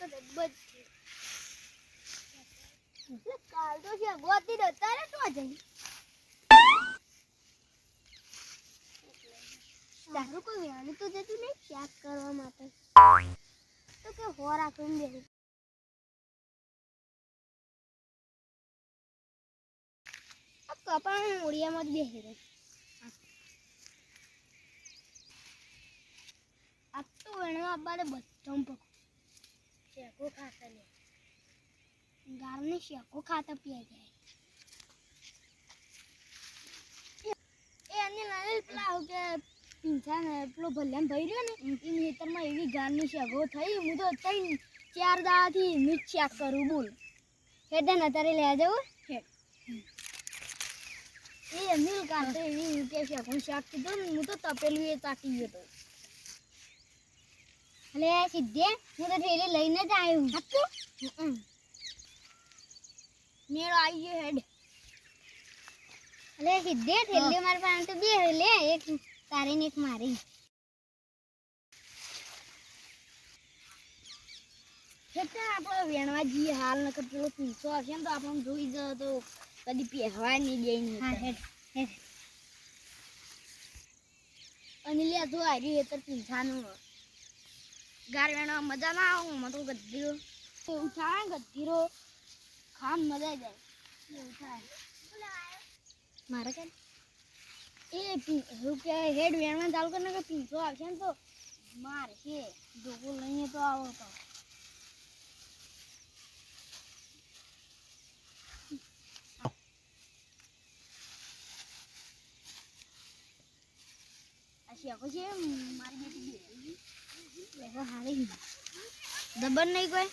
તો કોઈ વ્યાણી તો નહીં ચેક કરવા માટે. તો કે હોર રાખીને દે આ કપાળ મૂળિયામાં જ બેસી રહે. આ તો વણવા બારે બધમ પકો શેકો ખાતા લે. ગાળને શેકો ખાતા પીએ જાય. એ અને લાલે પેલા કે પીંછા ને પેલો ભલ્યાન ભઈ રહ્યો ને એ ખેતરમાં એવી ગાળની શેકો થઈ હું તો ત્રણ ચાર દાડાથી મીઠ શાક કરું બોલ. હેડે ને તારે લે જવું એ અનિલ કાઢે એવી કે શેકો શાક કીધું ને હું તો તપેલું એ ચાટી ગયો અલે સિદ્ધે હું તો થેલી લઈને જ આવ્યો હતું મેળો આવી ગયો હેડ. અલે સિદ્ધે થેલી મારી પાસે તો બે લે એક તારી ને એક મારી. આપણે વેણવા જઈએ હાલ નકર પેલો પીસો હશે ને તો આપણને જોઈ જાય તો કદી પહેરવા નહીં દે હા હેડ હેડ. અને લે તો આવી હેતર પીસાનું ગાર વેણવા મજા ના આવું મને તો ગધીરો. ને ગધીરો. ખામ મજા જાય. એવું થાય. મારે કે એ શું કે હેડ વેણવા ચાલુ કરીને કે પીસો આવશે ને તો. મારે છે જોગો લઈને તો આવો તો. આ શેકો છે બેઠી હારી દબર નહીં કોઈ?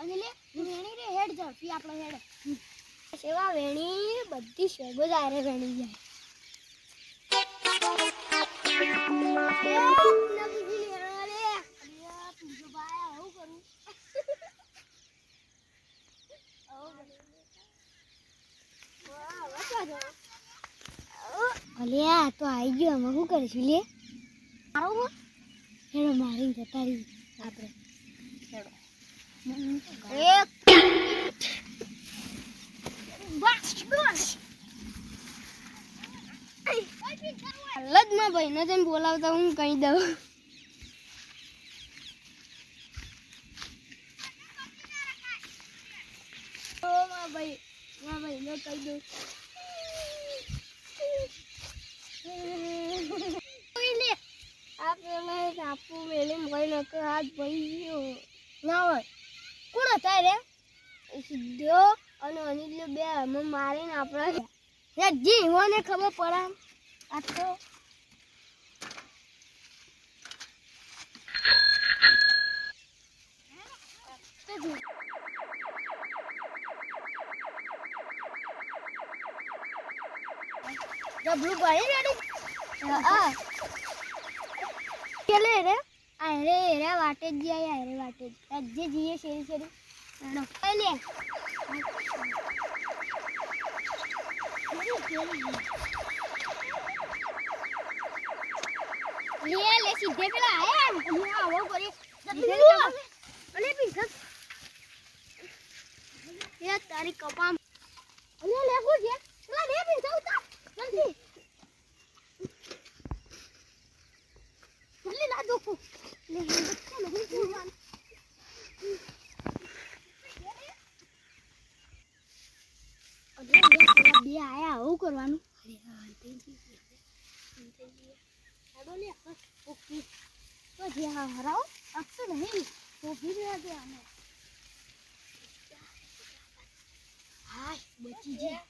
અને લે વેણી રે, હેડ ઝડપી આપણો હેડ. સેવા વેણી, બધી શેગો જ આરે જાય એ, નવી બીજી વેણવા લે. અરે, પૂજો ભાઈ, આવું કરું. અલ્યા તો આવી ગયો. અમે શું કરીશું લે? મારો હેડો મારી જતા રહી આપણે. હેડો. ભાઈને જેમ બોલાવતા હું કહી દઉં. ભાઈ માં ભાઈ કહી દઉં. આ પેલા સાપુ મેલી ભાઈ નકે હાથ ભાઈ ના હોય. કોણ હતા રે? અને અનિલ બે. અમે મારીને આપણા યાર, જી હોને ખબર પડે આ ડબલું ભરી રેડી? હા. કેલે રે? આરે રે વાટે જ જાય આરે વાટે જ. આજે જીએ શેરી શેરી હેડો લે. લે લે સીધે પેલા આયા હું આવો કરી અલે પીસત એ તારી કપામ અલે લે હું છે? બે આયા કરવાનું અરે હા ગયું હરાવો નહીં તો રહ્યા છે અમે હાય, બચી જાય